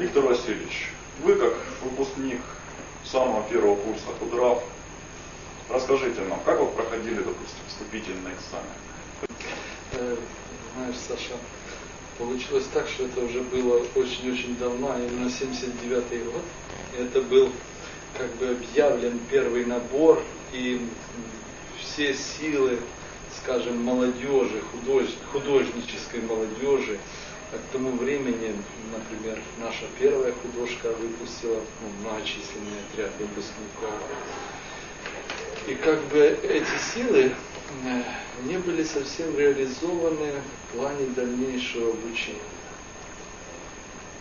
Виктор Васильевич, вы как выпускник самого первого курса Худрав, расскажите нам, как вы проходили, допустим, вступительный экзамен? Э, Знаешь, Саша, получилось так, что это уже было очень-очень давно, именно 79-й год. Это был как бы объявлен первый набор, и все силы, скажем, молодежи, худож- художнической молодежи, к тому времени, например, наша первая художка выпустила ну, многочисленный отряд выпускников. И как бы эти силы э, не были совсем реализованы в плане дальнейшего обучения.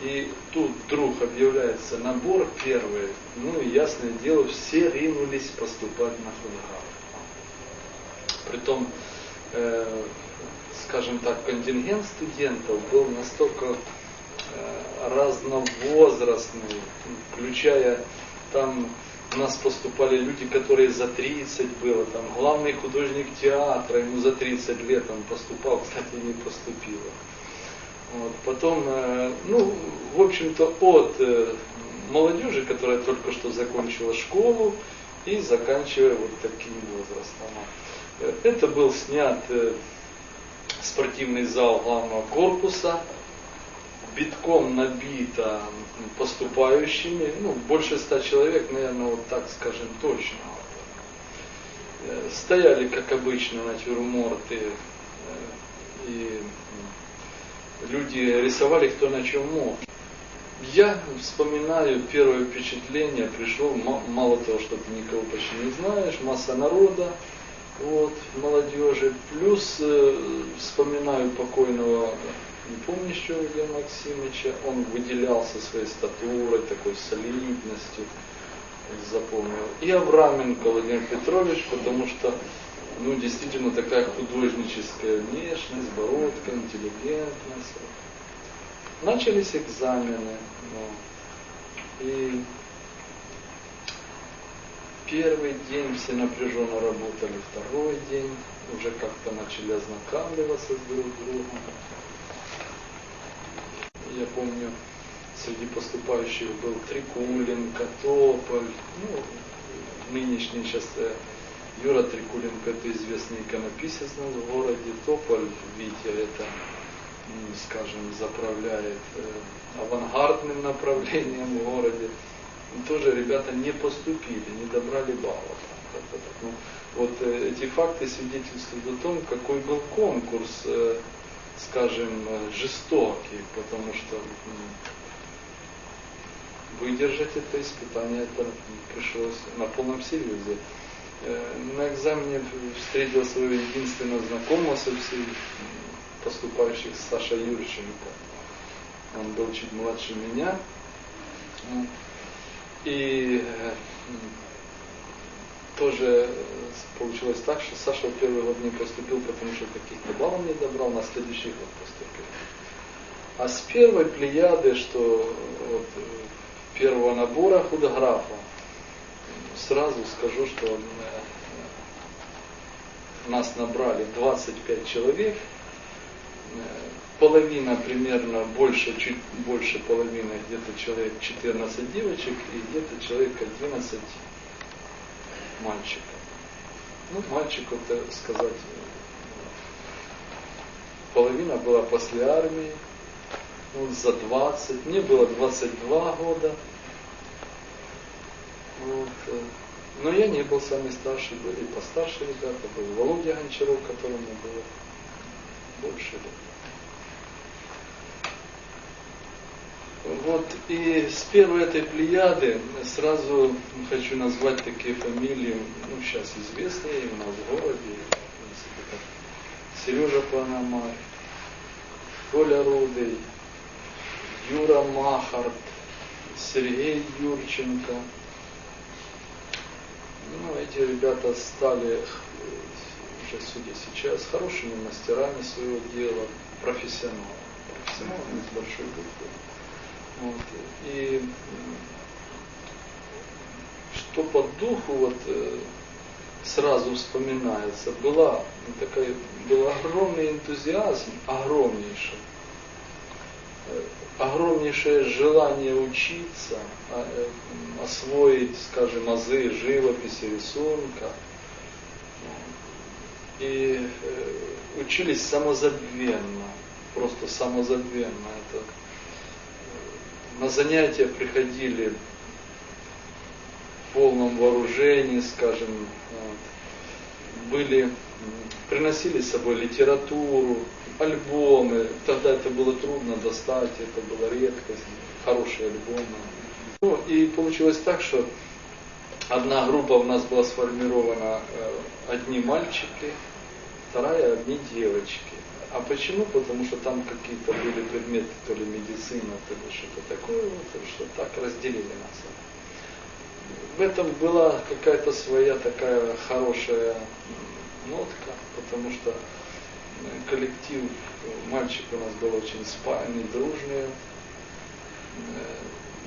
И тут вдруг объявляется набор первый, ну и ясное дело, все ринулись поступать на худграф. Притом, э, скажем так, контингент студентов был настолько э, разновозрастный, включая там у нас поступали люди, которые за 30 было, там главный художник театра, ему за 30 лет он поступал, кстати, не поступил. Вот. Потом, э, ну, в общем-то, от э, молодежи, которая только что закончила школу, и заканчивая вот таким возрастом. Это был снят спортивный зал главного корпуса, битком набито поступающими, ну, больше ста человек, наверное, вот так скажем точно. Э, Стояли, как обычно, натюрморты, э, и люди рисовали кто на чем мог. Я вспоминаю первое впечатление, пришел, ма- мало того, что ты никого почти не знаешь, масса народа, вот, молодежи, плюс э, вспоминаю покойного, не помню еще Илья Максимовича, он выделялся своей статурой, такой солидностью, запомнил. И Авраменко Владимир Петрович, потому что, ну, действительно такая художническая внешность, бородка, интеллигентность. Начались экзамены. ну, и первый день все напряженно работали, второй день уже как-то начали ознакомливаться с друг другом. Я помню, среди поступающих был Трикуленко, Тополь, ну, нынешний сейчас э, Юра Трикуленко, это известный иконописец в городе, Тополь, Витя, это, скажем, заправляет э, авангардным направлением в городе. И тоже ребята не поступили, не добрали баллов. Ну, вот э, эти факты свидетельствуют о том, какой был конкурс, э, скажем, э, жестокий, потому что выдержать это испытание это пришлось на полном серьезе. На экзамене встретил своего единственного знакомого со всей м, поступающих Саша Юрченко. Он был чуть младше меня. И э, тоже получилось так, что Саша в первый год не поступил, потому что каких-то баллов не добрал, на следующий год поступил. А с первой плеяды, что вот, э, первого набора худографа, сразу скажу, что э, нас набрали 25 человек, половина примерно больше, чуть больше половины, где-то человек 14 девочек и где-то человек 11 мальчиков. Ну, мальчиков, так сказать, половина была после армии, ну, за 20, мне было 22 года. Вот. э, Но я не был самый старший, были постарше ребята, был Володя Гончаров, которому было больше лет. Вот и с первой этой плеяды сразу хочу назвать такие фамилии, ну сейчас известные у нас в городе, Сережа Панамарь, Коля Рудый, Юра Махарт, Сергей Юрченко. Ну, эти ребята стали, уже судя сейчас, хорошими мастерами своего дела, профессионалами. Профессионалами с большой буквы. Вот. И что по духу вот э, сразу вспоминается, была такая, был огромный энтузиазм, огромнейший. Э, огромнейшее желание учиться, а, э, освоить, скажем, азы живописи, рисунка. И учились самозабвенно, просто самозабвенно. Это, на занятия приходили в полном вооружении, скажем, были, приносили с собой литературу, альбомы. Тогда это было трудно достать, это была редкость, хорошие альбомы. Ну и получилось так, что одна группа у нас была сформирована э, одни мальчики, вторая одни девочки. А почему? Потому что там какие-то были предметы, то ли медицина, то ли что-то такое, вот, что так разделили нас. В этом была какая-то своя такая хорошая нотка, потому что коллектив, мальчик у нас был очень спаянный, дружный.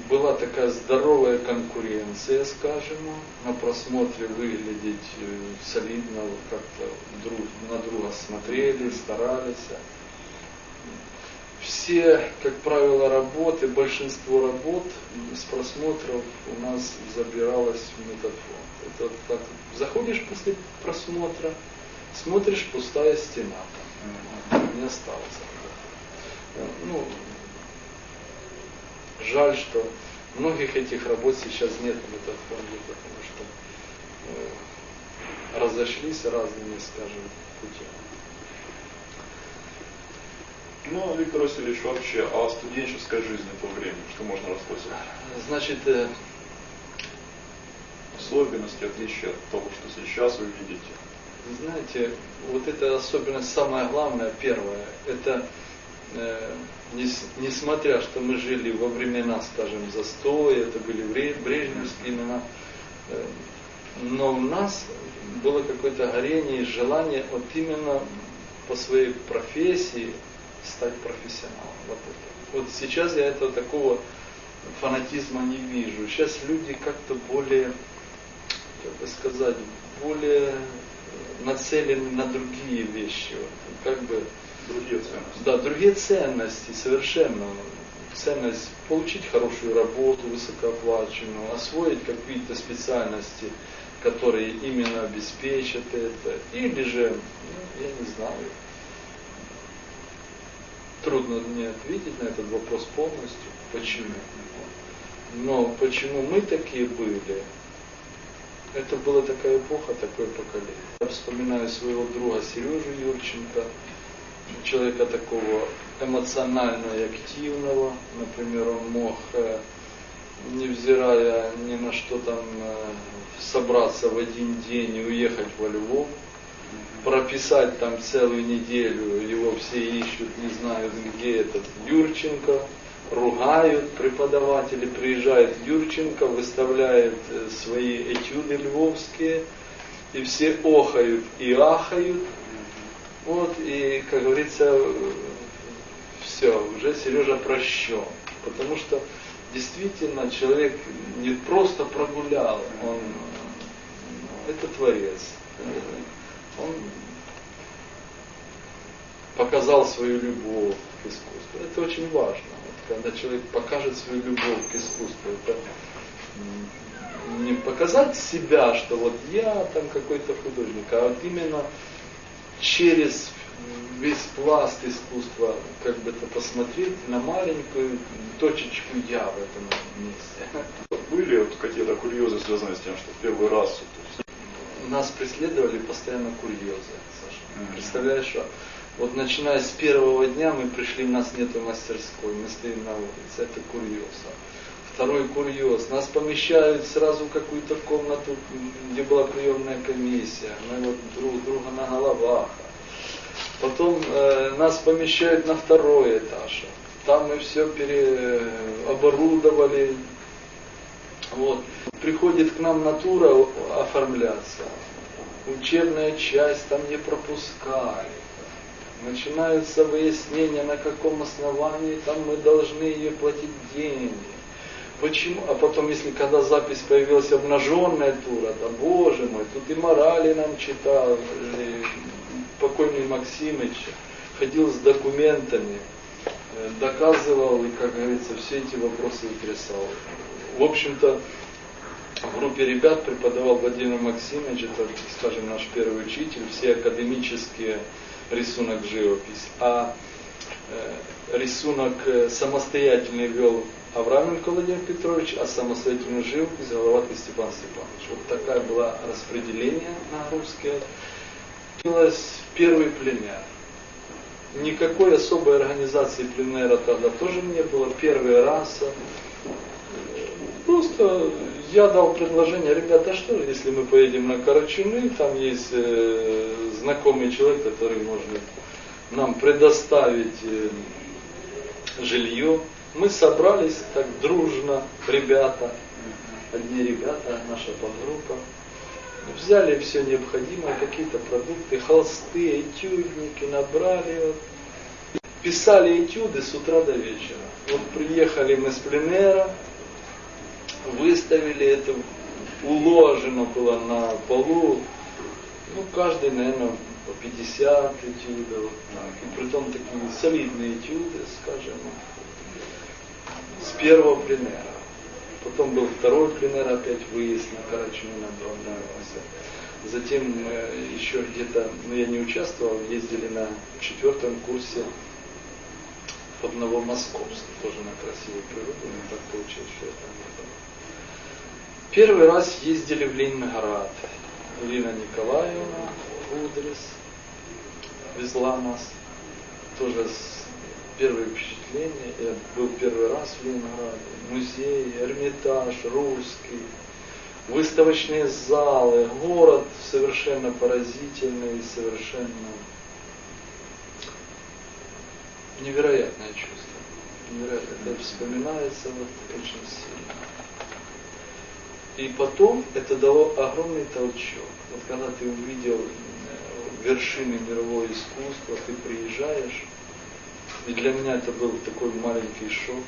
Была такая здоровая конкуренция, скажем, на просмотре выглядеть э, солидно, как-то друг на друга смотрели, старались. Все, как правило, работы, большинство работ с просмотров у нас забиралось в метафон. Это так, заходишь после просмотра, смотришь пустая стена не осталось. Ну, жаль, что многих этих работ сейчас нет в этот фонде, потому что э, разошлись разными, скажем, путями. Ну, Виктор Васильевич, вообще о студенческой жизни то время, что можно рассказать? Значит, э, особенности, отличия от того, что сейчас вы видите? Знаете, вот это особенность самая главная, первая, это э, несмотря, что мы жили во времена, скажем, застоя, это были брежневские имена, э, но у нас было какое-то горение и желание вот именно по своей профессии стать профессионалом. Вот, это. вот сейчас я этого такого фанатизма не вижу. Сейчас люди как-то более, как бы сказать, более нацелены на другие вещи. Как бы, другие ценности. Да, другие ценности совершенно. Ценность получить хорошую работу, высокооплачиваемую, освоить какие-то специальности, которые именно обеспечат это. Или же, ну, я не знаю, трудно мне ответить на этот вопрос полностью, почему. Но почему мы такие были, это была такая эпоха, такое поколение. Я вспоминаю своего друга Сережу Юрченко, человека такого эмоционально и активного. Например, он мог, э, невзирая ни на что там, э, собраться в один день и уехать во Львов, прописать там целую неделю, его все ищут, не знают, где этот Юрченко, ругают преподаватели, приезжает Юрченко, выставляет э, свои этюды львовские, и все охают и ахают. Вот, и, как говорится, все, уже Сережа прощен. Потому что действительно человек не просто прогулял, он это творец. Он показал свою любовь к искусству. Это очень важно когда человек покажет свою любовь к искусству. Это не показать себя, что вот я там какой-то художник, а вот именно через весь пласт искусства как бы это посмотреть на маленькую точечку я в этом месте. Были вот какие-то курьезы, связанные с тем, что в первый раз есть... нас преследовали постоянно курьезы, Саша. Mm-hmm. Представляешь, вот начиная с первого дня мы пришли, нас нету мастерской, мы стоим на улице, это курьез. Второй курьез, нас помещают сразу в какую-то комнату, где была приемная комиссия, мы вот друг друга на головах. Потом э, нас помещают на второй этаж. Там мы все переоборудовали. Вот. Приходит к нам натура оформляться. Учебная часть там не пропускали начинаются выяснения, на каком основании там мы должны ей платить деньги. Почему? А потом, если когда запись появилась обнаженная тура, да боже мой, тут и морали нам читал, и покойный Максимыч ходил с документами. э, доказывал и, как говорится, все эти вопросы утрясал. В общем-то, в группе ребят преподавал Владимир Максимович, это, скажем, наш первый учитель, все академические рисунок живопись. А э, рисунок э, самостоятельный вел Авраменко Владимир Петрович, а самостоятельную живопись Головатый Степан Степанович. Вот такая была распределение на русские. Появилась первый пленер. Никакой особой организации пленера тогда тоже не было. Первый раз. Просто я дал предложение, ребята, а что если мы поедем на Карачуны, там есть э, знакомый человек, который может нам предоставить э, жилье, мы собрались так дружно, ребята, одни ребята, наша подгруппа, взяли все необходимое, какие-то продукты, холсты, этюдники, набрали, вот, писали этюды с утра до вечера. Вот приехали мы с пленера, выставили это, уложено было на полу, ну, каждый, наверное, по 50 этюдов, так, и притом такие солидные этюды, скажем, с первого пленера. Потом был второй пленер, опять выезд на Карачуна понравился. Затем э, еще где-то, ну я не участвовал, ездили на четвертом курсе под Новомосковск, тоже на красивую природу, но так получилось, что я там не был. Первый раз ездили в Ленинград. Лина Николаевна Удрис везла нас. Тоже с первые впечатления. Я был первый раз в Ленинграде. Музей, Эрмитаж, русский, выставочные залы, город совершенно поразительный, совершенно невероятное чувство. Невероятно. Это вспоминается вот очень сильно. И потом это дало огромный толчок. Вот когда ты увидел э, вершины мирового искусства, ты приезжаешь, и для меня это был такой маленький шок.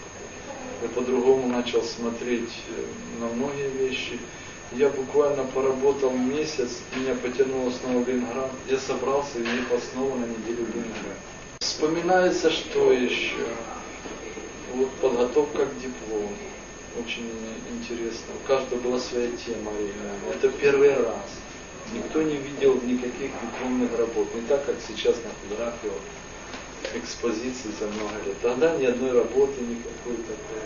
Я по-другому начал смотреть э, на многие вещи. Я буквально поработал месяц, меня потянуло снова в Ленинград. Я собрался и ехал снова на неделю в Ленинград. Вспоминается, что еще? Вот подготовка к диплому очень интересно. У каждого была своя тема. Это первый раз. Никто не видел никаких дипломных работ. Не так, как сейчас на фотографии экспозиции за много лет. Тогда ни одной работы никакой такой.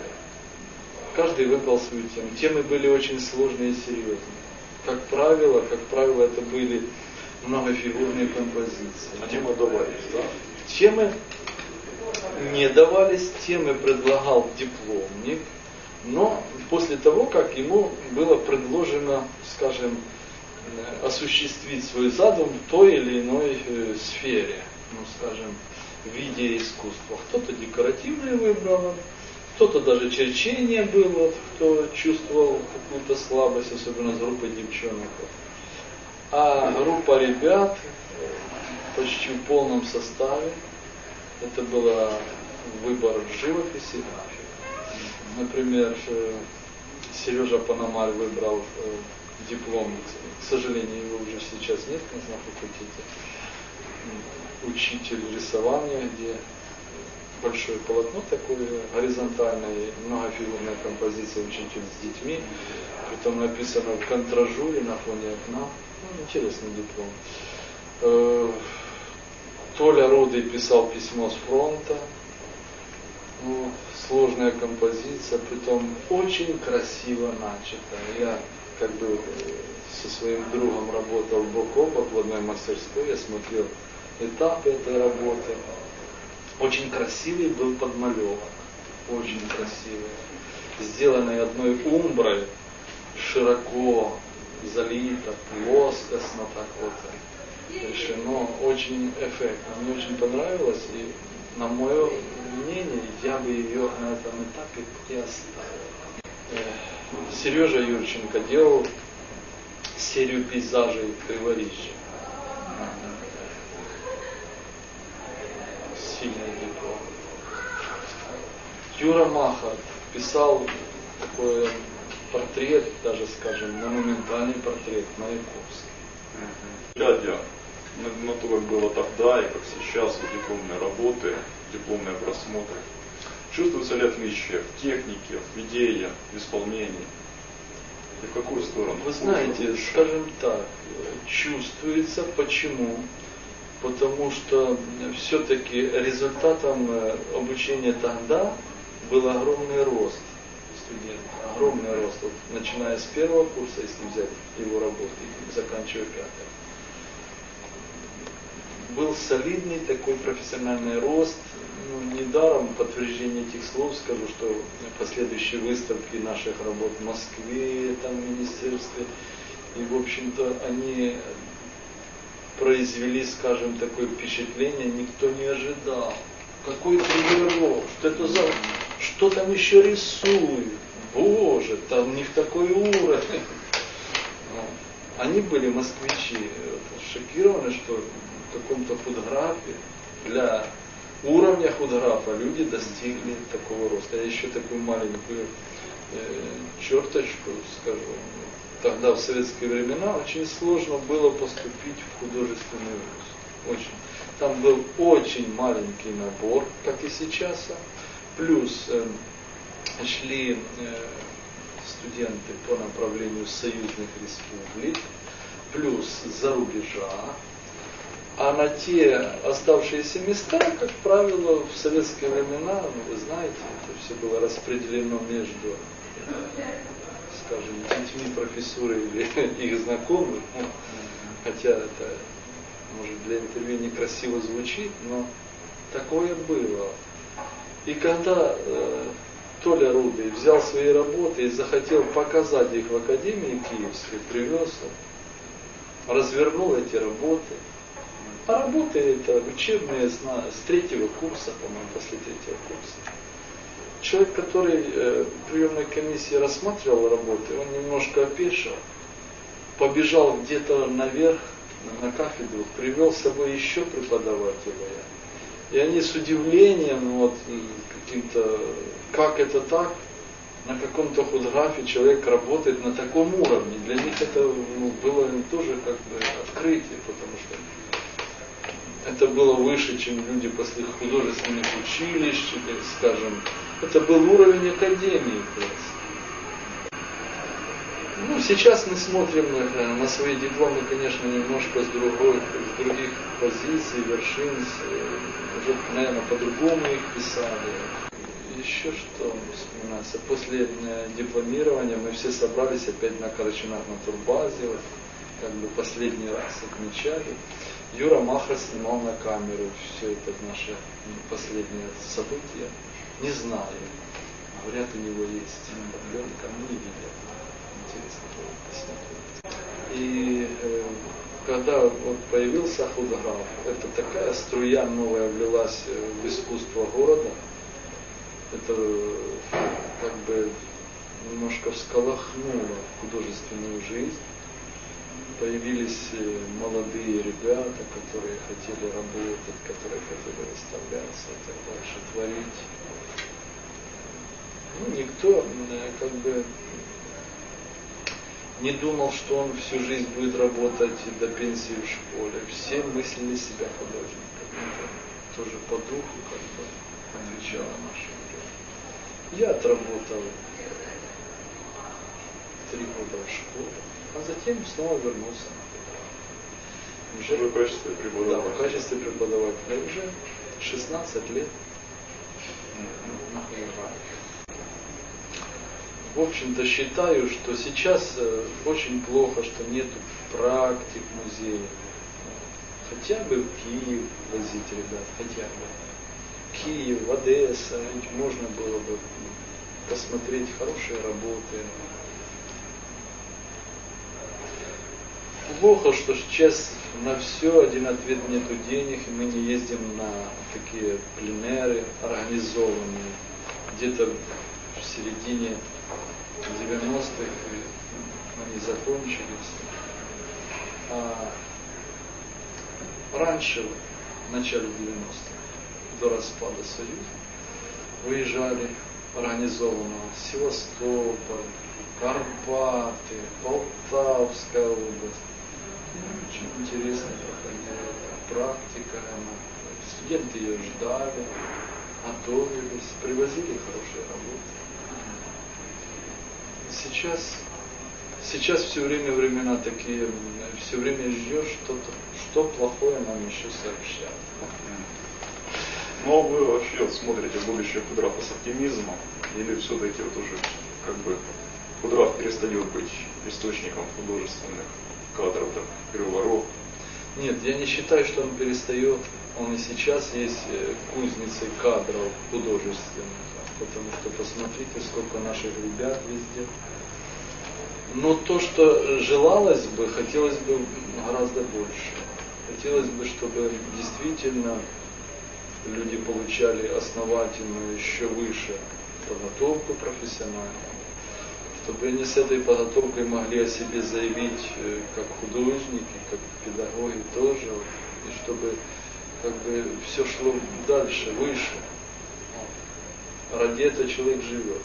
Каждый выбрал свою тему. Темы были очень сложные и серьезные. Как правило, как правило, это были многофигурные композиции. А темы давались, да? Темы не давались, темы предлагал дипломник, но после того, как ему было предложено, скажем, э, осуществить свой задум в той или иной э, сфере, ну, скажем, в виде искусства. Кто-то декоративный выбрал, кто-то даже черчение было, кто чувствовал какую-то слабость, особенно с группой девчонок. А группа ребят почти в полном составе, это был выбор живописи, Например, Сережа Панамаль выбрал э, диплом, к сожалению, его уже сейчас нет на факультете, учитель рисования, где большое полотно такое горизонтальное, многофигурная композиция учитель с детьми, притом написано в контражуре на фоне окна. Ну, интересный диплом. Э, Толя Рудый писал письмо с фронта. Ну, сложная композиция, притом очень красиво начата. Я как бы э, со своим другом работал бок о бок в одной мастерской, я смотрел этапы этой работы. Очень красивый был подмалевок, очень красивый. Сделанный одной умброй, широко залито, плоскостно так вот решено, очень эффектно. Мне очень понравилось, и на мое мнение, я бы ее на этом этапе и оставил. Сережа Юрченко делал серию пейзажей Криворижья. Сильный диплом. Юра Махар писал такой портрет, даже скажем, монументальный портрет Маяковский. Дядя, на, на то, как было тогда и как сейчас, вот дипломные работы, дипломные просмотры. Чувствуется ли отличие в технике, в идее, в исполнении? И в какую сторону? Вы знаете, скажем так, чувствуется. Почему? Потому что все-таки результатом э, обучения тогда был огромный рост студентов, огромный рост, вот, начиная с первого курса, если взять его работу и заканчивая пятым. Был солидный такой профессиональный рост, ну, недаром подтверждение этих слов скажу, что последующие выставки наших работ в Москве, там в министерстве, и в общем-то они произвели, скажем, такое впечатление, никто не ожидал. Какой тренировок, что это за... Что там еще рисуют? Боже, там у них такой уровень. Они были москвичи, шокированы, что в каком-то фотографии для уровня худграфа люди достигли такого роста. Я еще такую маленькую э, черточку скажу. Тогда в советские времена очень сложно было поступить в художественный вуз. Очень. Там был очень маленький набор, как и сейчас. Плюс э, шли э, студенты по направлению союзных республик, плюс за рубежа, а на те оставшиеся места, как правило, в советские времена, ну вы знаете, это все было распределено между, скажем, детьми профессуры или их знакомых, ну, хотя это, может, для интервью некрасиво звучит, но такое было. И когда э, Толя Рудый взял свои работы и захотел показать их в Академии Киевской, привез, развернул эти работы, а работы это учебные с третьего курса, по-моему, после третьего курса. Человек, который э, приемной комиссии рассматривал работы, он немножко опешил, побежал где-то наверх, на кафедру, привел с собой еще преподавателя. И они с удивлением, вот, каким-то, как это так, на каком-то худграфе человек работает на таком уровне. Для них это ну, было тоже как бы открытие, потому что это было выше, чем люди после художественных училищ, скажем. Это был уровень академии просто. Ну, сейчас мы смотрим на, на свои дипломы, конечно, немножко с, другой, с других позиций, вершин, с, уже, наверное, по-другому их писали. Еще что вспоминается. После э, дипломирования мы все собрались опять на Карачинах на турбазе, вот, как бы последний раз отмечали. Юра Маха снимал на камеру все это наше последнее событие. Не знаю. Говорят, у него есть пленка, мы не видели. Интересно было посмотреть. И э, когда вот появился худограф, это такая струя новая влилась в искусство города. Это как бы немножко всколохнуло художественную жизнь появились э, молодые ребята, которые хотели работать, которые хотели выставляться и дальше, творить. Ну, никто э, как бы не думал, что он всю жизнь будет работать до пенсии в школе. Все мыслили себя художником. Это тоже по духу как бы отвечало нашему Я отработал три года в школе а затем снова вернулся. Уже в качестве преподавателя. Да, в качестве преподавателя уже 16 лет В общем-то считаю, что сейчас э, очень плохо, что нет практик музея. Хотя бы в Киев возить ребят, хотя бы. Киев, Одесса, ведь можно было бы посмотреть хорошие работы, плохо, что сейчас на все один ответ нету денег, и мы не ездим на такие пленеры организованные. Где-то в середине 90-х они закончились. А раньше, в начале 90-х, до распада Союза, выезжали организованно Севастополь, Карпаты, Полтавская область, Очень интересно проходила практика. Студенты ее ждали, готовились, привозили хорошие работы. Сейчас, сейчас все время времена такие, все время ждешь что-то, что плохое нам еще сообщат. Но вы вообще смотрите будущее Кудрафа с оптимизмом, или все-таки вот уже как бы Кудраф перестает быть источником художественных кадров, так, переворот? Нет, я не считаю, что он перестает. Он и сейчас есть э, кузницей кадров художественных. Потому что посмотрите, сколько наших ребят везде. Но то, что желалось бы, хотелось бы гораздо больше. Хотелось бы, чтобы действительно люди получали основательную, еще выше подготовку профессиональную, чтобы они с этой подготовкой могли о себе заявить э, как художники, как педагоги тоже, и чтобы как бы все шло дальше, выше. Ради этого человек живет.